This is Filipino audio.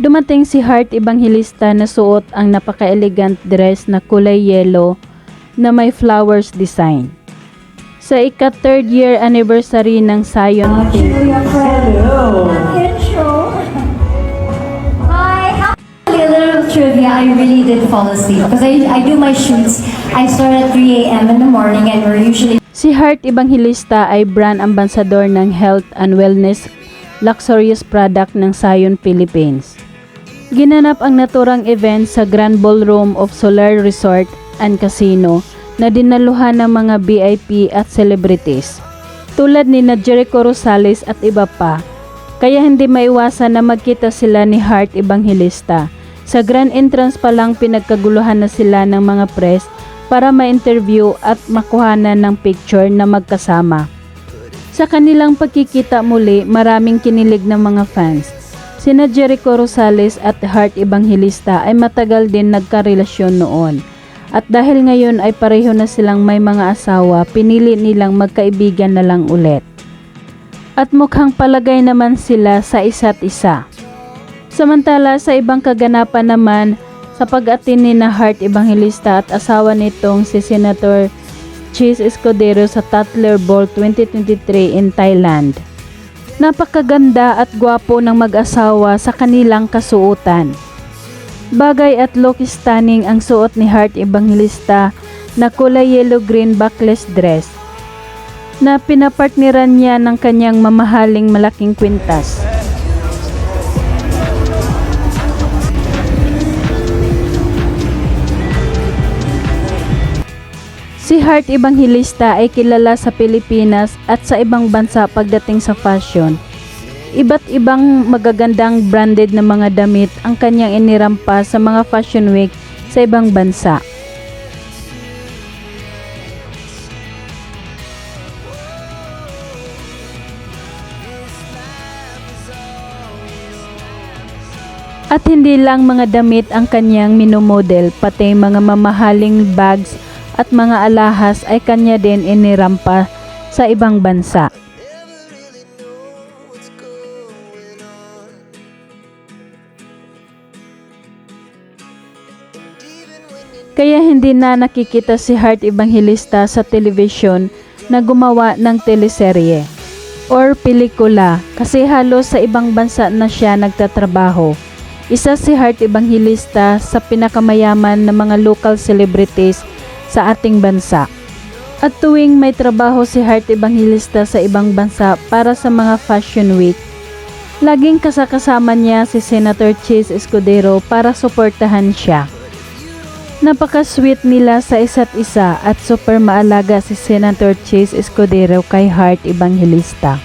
Dumating si Heart Evangelista na suot ang napaka-elegant dress na kulay yellow na may flowers design. Sa ika-third year anniversary ng Zion Philippines. Intro. Hi. A little trivia. I really did fall asleep because I, I do my shoots. I start at 3 a.m. in the morning and we're usually Si Heart Evangelista ay brand ambassador ng health and wellness luxurious product ng Zion Philippines. Ginanap ang naturang event sa Grand Ballroom of Solar Resort and Casino na dinaluhan ng mga VIP at celebrities tulad ni na Jericho Rosales at iba pa. Kaya hindi maiwasan na magkita sila ni Heart Evangelista. Sa grand entrance pa lang pinagkaguluhan na sila ng mga press para ma-interview at makuhanan ng picture na magkasama. Sa kanilang pagkikita muli, maraming kinilig ng mga fans. Sina Jericho Rosales at Heart Evangelista ay matagal din nagkarelasyon noon. At dahil ngayon ay pareho na silang may mga asawa, pinili nilang magkaibigan na lang ulit. At mukhang palagay naman sila sa isa't isa. Samantala sa ibang kaganapan naman, sa pag-atin ni na Heart Evangelista at asawa nitong si Senator Chis Escudero sa Tatler Ball 2023 in Thailand. Napakaganda at gwapo ng mag-asawa sa kanilang kasuotan. Bagay at look stunning ang suot ni Heart Evangelista na kulay yellow-green backless dress na pinapartneran niya ng kanyang mamahaling malaking kwintas. Si Heart Evangelista ay kilala sa Pilipinas at sa ibang bansa pagdating sa fashion. Iba't ibang magagandang branded na mga damit ang kanyang inirampa sa mga fashion week sa ibang bansa. At hindi lang mga damit ang kanyang minomodel, pati mga mamahaling bags at mga alahas ay kanya din inirampa sa ibang bansa. Kaya hindi na nakikita si Heart Evangelista sa television na gumawa ng teleserye or pelikula kasi halos sa ibang bansa na siya nagtatrabaho. Isa si Heart Evangelista sa pinakamayaman na mga local celebrities sa ating bansa. At tuwing may trabaho si Heart Evangelista sa ibang bansa para sa mga Fashion Week, laging kasakasama niya si Senator Chase Escudero para suportahan siya. Napaka-sweet nila sa isa't isa at super maalaga si Senator Chase Escudero kay Heart Evangelista.